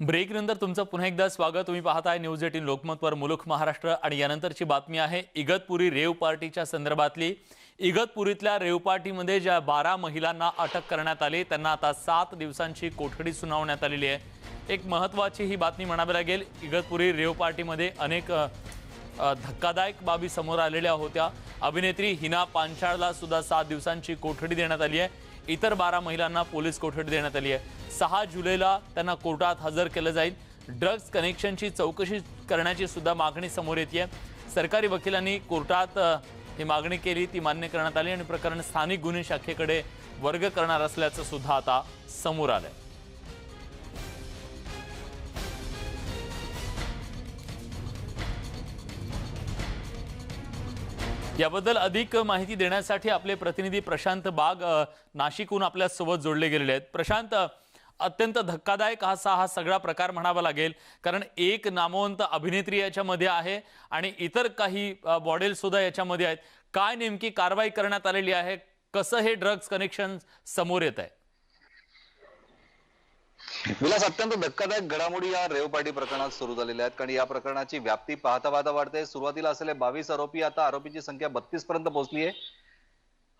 Break नंतर तुमचं पुन्हा एकदा स्वागत. तुम्ही पाहताय न्यूज एटीन लोकमतवर मुलुख महाराष्ट्र. आणि यानंतरची बातमी आहे इगतपुरी रेव पार्टीच्या संदर्भातली. इगतपुरीतल्या रेव पार्टीमध्ये ज्या बारा महिलांना अटक करण्यात आली त्यांना आता सात दिवसांची कोठडी सुनावण्यात आलेली आहे. एक महत्त्वाची ही बातमी म्हणावी लागेल इगतपुरी रेव पार्टीमध्ये अनेक धक्कादायक बाबी समोर आलेल्या होत्या. अभिनेत्री हिना पांचाळला सुद्धा सात दिवसांची कोठडी देण्यात आली आहे. इतर बारा महिलांना पोलीस कोठडी देण्यात आली आहे. सहा जुलैला त्यांना कोर्टात हजर केलं जाईल. ड्रग्ज कनेक्शनची चौकशी करण्याची सुद्धा मागणी समोर येते सरकारी वकिलांनी कोर्टात ही मागणी केली ती मान्य करण्यात आली आणि प्रकरण स्थानिक गुन्हे शाखेकडे वर्ग करणार असल्याचं सुद्धा आता समोर आलंय. याबद्दल अधिक माहिती देण्यासाठी आपले प्रतिनिधी प्रशांत बाग नाशिकहून आपल्यासोबत जोडले गेलेले आहेत. प्रशांत अत्यंत धक्कादायक असा हा सगळा प्रकार म्हणावा लागेल. कारण एक नामवंत अभिनेत्री याच्यामध्ये आहे आणि इतर काही मॉडेल सुद्धा याच्यामध्ये आहेत. काय नेमकी कारवाई करण्यात आलेली आहे? कसं हे ड्रग्ज कनेक्शन समोर येत आहे? विलास अत्यंत धक्कादायक घडामोडी या रेव पार्टी प्रकरणात सुरू झालेल्या आहेत. कारण या प्रकरणाची व्याप्ती पाहता पाहता वाढते. सुरुवातीला असलेले बावीस आरोपी आता आरोपीची संख्या बत्तीस पर्यंत पोहोचली आहे.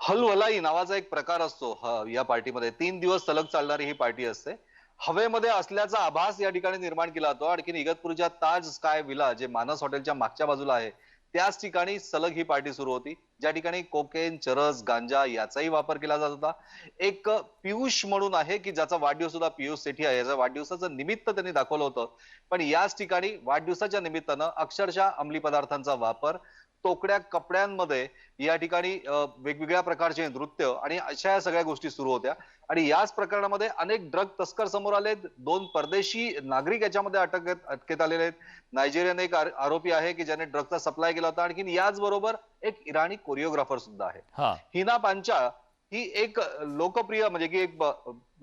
हलवलाई नावाचा एक प्रकार असतो या पार्टीमध्ये. तीन दिवस सलग चालणारी ही पार्टी असते. हवेमध्ये असल्याचा आभास या ठिकाणी निर्माण केला जातो. आणखी इगतपूरच्या ताज स्काय विला जे मानस हॉटेलच्या मागच्या बाजूला आहे त्याच ठिकाणी सलग ही पार्टी सुरू होती. ज्या ठिकाणी कोकेन चरस गांजा याचाही वापर केला जात होता. एक पियुष म्हणून आहे की ज्याचा वाढदिवस होता पियुष सेठी आहे. याचा वाढदिवसाचं निमित्त त्यांनी दाखवलं होतं. पण याच ठिकाणी वाढदिवसाच्या निमित्तानं अक्षरशः अंमली पदार्थांचा वापर तोकड्या कपड्यांमध्ये या ठिकाणी वेगवेगळ्या प्रकारचे नृत्य आणि अशा या सगळ्या गोष्टी सुरू होत्या. आणि याच प्रकरणामध्ये अनेक ड्रग तस्कर समोर आले दोन परदेशी नागरिक याच्यामध्ये अटक अटकेत आलेले आहेत. नायजेरियन एक आर- आरोपी आहे की ज्याने ड्रगचा सप्लाय केला होता. आणखी याचबरोबर एक इराणी कोरिओग्राफर सुद्धा आहे. हिना पांचाळ ही एक लोकप्रिय म्हणजे की एक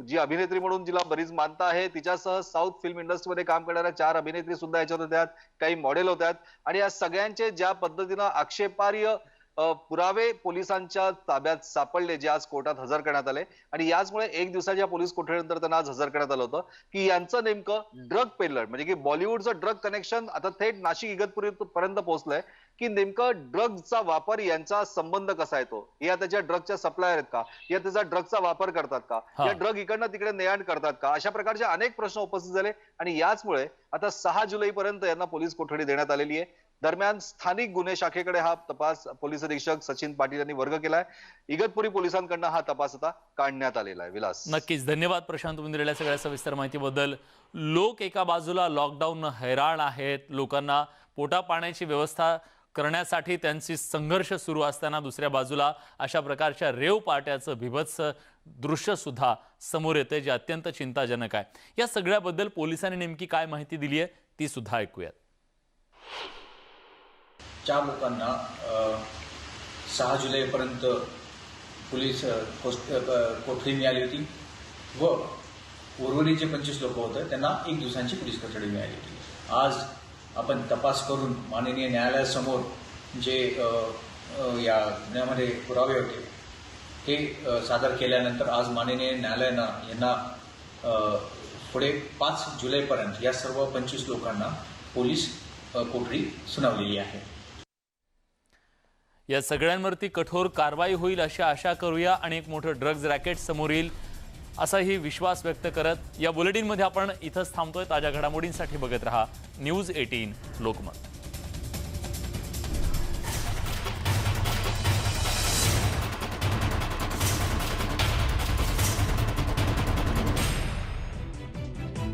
जी अभिनेत्री म्हणून जिला बरीच मानता आहे तिच्यासह साऊथ फिल्म इंडस्ट्रीमध्ये काम करणाऱ्या चार अभिनेत्री सुद्धा याच्यात होत्या काही मॉडेल होत्या आणि या सगळ्यांचे ज्या पद्धतीनं आक्षेपार्ह पुरावे पोलिसांच्या ताब्यात सापडले जे आज कोर्टात हजर करण्यात आले. आणि याचमुळे एक दिवसाच्या पोलीस कोठडीनंतर त्यांना आज हजर करण्यात आलं होतं की यांचं नेमकं ड्रग पेलर म्हणजे की बॉलिवूडचं ड्रग कनेक्शन आता थेट नाशिक इगतपुरी पर्यंत पोहोचलंय की नेमकं ड्रगचा वापर यांचा संबंध कसा येतो या त्याच्या ड्रगच्या सप्लायर आहेत का? या त्याचा ड्रगचा वापर करतात का. या ड्रग इकडनं तिकडे नेआण करतात का? अशा प्रकारचे अनेक प्रश्न उपस्थित झाले. आणि याचमुळे आता सहा जुलै पर्यंत यांना पोलीस कोठडी देण्यात आलेली आहे. दरम्यान स्थानिक गुन्हे शाखेकडे हा तपास पोलीस अधीक्षक सचिन पाटील यांनी वर्ग केलाय. इगतपुरी पोलिसांकडनं हा तपास आता काढण्यात आलेला आहे. विलास. नक्कीच. धन्यवाद प्रशांत तुम्ही दिलेल्या सगळ्या सविस्तर माहितीबद्दल. लोक एका बाजूला लॉकडाऊन हैराण आहेत. लोकांना पोटा पाण्याची व्यवस्था करण्यासाठी त्यांची संघर्ष सुरू असताना दुसऱ्या बाजूला अशा प्रकारच्या रेव पाट्याचं बिभत्स दृश्य सुद्धा समोर येते जे अत्यंत चिंताजनक आहे. या सगळ्याबद्दल पोलिसांनी नेमकी काय माहिती दिली आहे ती सुद्धा ऐकूयात. चार लोकांना सहा जुलैपर्यंत पोलीस होस्ट कोठडी मिळाली होती व उर्वरित जे पंचवीस लोक होते त्यांना एक दिवसांची पोलीस कोठडी मिळाली होती. आज आपण तपास करून माननीय न्यायालयासमोर जे या गुन्ह्यामध्ये पुरावे होते ते सादर केल्यानंतर आज माननीय न्यायालयानं यांना पुढे पाच जुलैपर्यंत या सर्व पंचवीस लोकांना पोलीस कोठडी सुनावलेली आहे. या सगळ्यांवरती कठोर कारवाई होईल अशी आशा करूया आणि एक मोठं ड्रग्ज रॅकेट समोर येईल असाही विश्वास व्यक्त करत या बुलेटिनमध्ये आपण इथंच थांबतोय. ताज्या घडामोडींसाठी बघत रहा. News eighteen Lokmat.